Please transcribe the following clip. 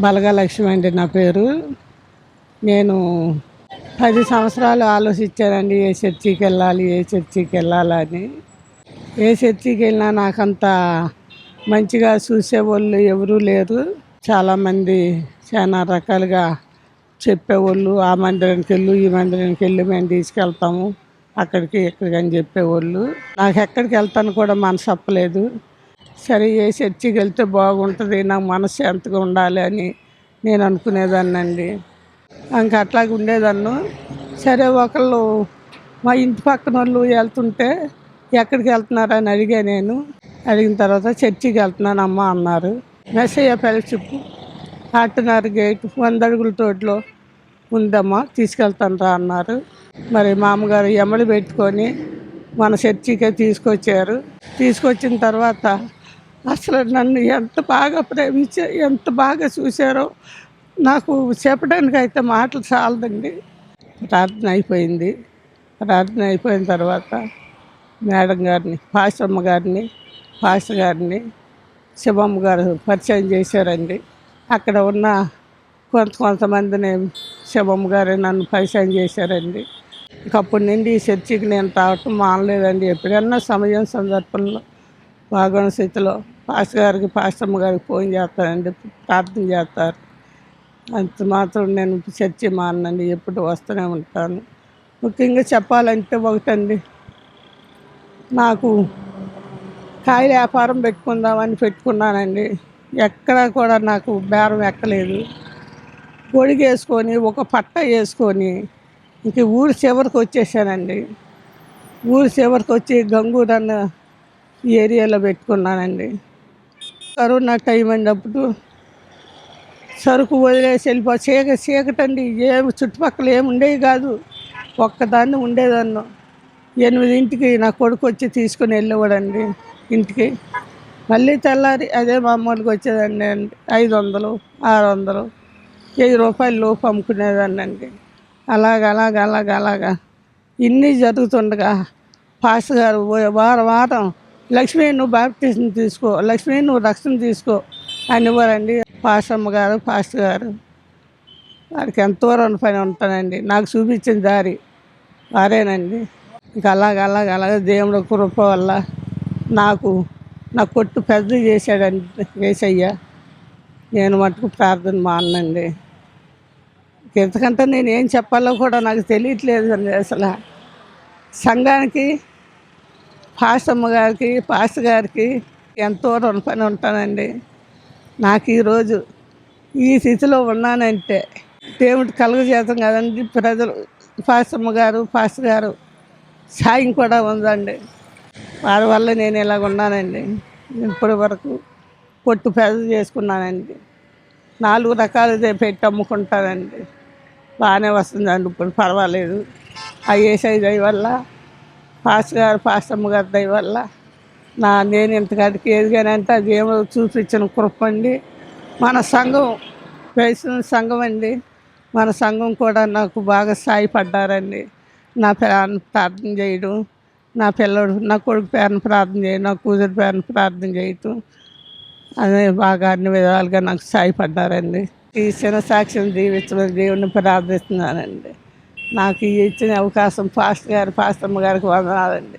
బలగా లక్ష్మి అండి నా పేరు. నేను పది సంవత్సరాలు ఆలోచించానండి ఏ చర్చికి వెళ్ళాలి ఏ చర్చికి వెళ్ళాలని. ఏ చర్చికి వెళ్ళినా నాకంత మంచిగా చూసేవాళ్ళు ఎవరూ లేరు. చాలామంది చాలా రకాలుగా చెప్పేవాళ్ళు ఆ మందిరానికి వెళ్ళు ఈ మందిరానికి వెళ్ళి మేము తీసుకెళ్తాము అక్కడికి ఇక్కడికి అని చెప్పేవాళ్ళు. నాకు ఎక్కడికి వెళ్తాను కూడా మనసు అప్పలేదు. సరే ఏ చర్చికి వెళ్తే బాగుంటుంది నాకు మనశ్శాంతిగా ఉండాలి అని నేను అనుకునేదాన్నండి. ఇంకా అట్లాగే ఉండేదాన్ని. సరే ఒకళ్ళు మా ఇంటి పక్కన వాళ్ళు వెళ్తుంటే ఎక్కడికి అని అడిగా నేను. అడిగిన తర్వాత చర్చికి వెళ్తున్నాను అమ్మ అన్నారు. మెస్సయ్య ఫెలోషిప్ ఆటనారు గేట్ వంద అడుగుల తోటలో ఉందమ్మా తీసుకెళ్తాను రా అన్నారు. మరి మామగారు ఎమ్మడి పెట్టుకొని మన చర్చికే తీసుకొచ్చారు. తీసుకొచ్చిన తర్వాత అసలు నన్ను ఎంత బాగా ప్రేమించారు ఎంత బాగా చూశారో నాకు చెప్పడానికి అయితే మాటలు చాలదండి. ప్రార్థన అయిపోయింది. ప్రార్థన అయిపోయిన తర్వాత మేడం గారిని పాశ్రమ్మ గారిని పాస్టర్ గారిని శివమ్మ గారు పరిచయం చేశారండి. అక్కడ ఉన్న కొంత కొంతమందిని శివమ్మ గారు నన్ను పరిచయం చేశారండి. ఇంకప్పటి నుండి ఈ చర్చికి నేను తాగటం మానలేదండి. ఎప్పుడన్నా సమయం సందర్భంలో బాగున్న స్థితిలో పాస్టర్ గారికి పాస్టమ్మ గారికి ఫోన్ చేస్తానండి ప్రార్థన చేస్తారు. అంత మాత్రం నేను చర్చి మానండి ఎప్పుడు వస్తూనే ఉంటాను. ముఖ్యంగా చెప్పాలంటే ఒకటండి నాకు కాయల వ్యాపారం పెట్టుకుందామని పెట్టుకున్నానండి. ఎక్కడా కూడా నాకు బేరం ఎక్కలేదు. గొడుగు వేసుకొని ఒక పట్ట వేసుకొని ఇంక ఊరి చివరికి వచ్చేసానండి. ఊరి చివరికి వచ్చి గంగూరన్న ఏరియాలో పెట్టుకున్నానండి. కరోనా టైం అయినప్పుడు సరుకు వదిలేసి వెళ్ళిపో చీక చీకటండి. ఏమి చుట్టుపక్కల ఏమి ఉండేవి కాదు. ఒక్కదాన్ని ఉండేదాన్ని. ఎనిమిదింటికి నా కొడుకు వచ్చి తీసుకుని వెళ్ళేవాడండి ఇంటికి. మళ్ళీ తెల్లారి అదే మామూలుగా వచ్చేదండి అండి. ఐదు వందలు ఆరు వందలు వెయ్యి రూపాయలు లోపు అమ్ముకునేదాన్ని అండి అలాగ అలాగ అలాగ అలాగా. ఇన్ని జరుగుతుండగా పాస్ గారు వారం వారం లక్ష్మి నువ్వు బాప్టిజం తీసుకో. లక్ష్మి నువ్వు రక్షణ తీసుకో అనేవారండి పాసమ్మ గారు పాస్టర్ గారు. వారికి ఎంతో రుణ పని ఉంటానండి. నాకు చూపించిన దారి వారేనండి. ఇంకా అలాగ అలాగ అలాగ దేవుడు కృప వల్ల నాకు నా కొట్టు పెద్ద చేశాడండి వేసయ్య నేను మటుకు ప్రార్థన మానండి ఇంతకంటే నేను ఏం చెప్పాలో కూడా నాకు తెలియట్లేదు అండి అసలు. సంఘానికి పాసమ్మ గారికి పాస్టర్ గారికి ఎంతో రుణపని ఉంటానండి. నాకు ఈరోజు ఈ స్థితిలో ఉన్నానంటే దేవుడు కలుగజేతం కదండి. ప్రజలు పాసమ్మ గారు పాస్టర్ గారు సాయం కూడా ఉందండి. వారి వల్ల నేను ఇలాగ ఉన్నానండి. ఇప్పటి వరకు పొట్టు పెద్ద చేసుకున్నానండి. నాలుగు రకాలు పెట్టి అమ్ముకుంటానండి. బాగానే వస్తుందండి. ఇప్పుడు పర్వాలేదు. ఆ ఏసై దయ వల్ల పాస్టర్ గారు పాస్టమ్మ గారి దయ వల్ల నా నేను ఇంతకాడికి ఎదిగానంటే అది ఏమో చూపించిన కృప అండి. మన సంఘం వేసిన సంఘం అండి. మన సంఘం కూడా నాకు బాగా సాయపడ్డారండి. నా పేరు ప్రార్థన చేయడం నా పిల్లడు నా కొడుకు పేరును ప్రార్థన చేయడం నా కూతురు పేరును ప్రార్థన చేయటం అదే బాగా అన్ని విధాలుగా నాకు సాయపడ్డారండి. ఈ చిన్న సాక్ష్యం జీవించడం దేవుని ప్రార్థిస్తున్నానండి. నాకు ఇచ్చిన అవకాశం పాస్టర్ గారు పాస్టమ్మ గారికి వందనాలండి.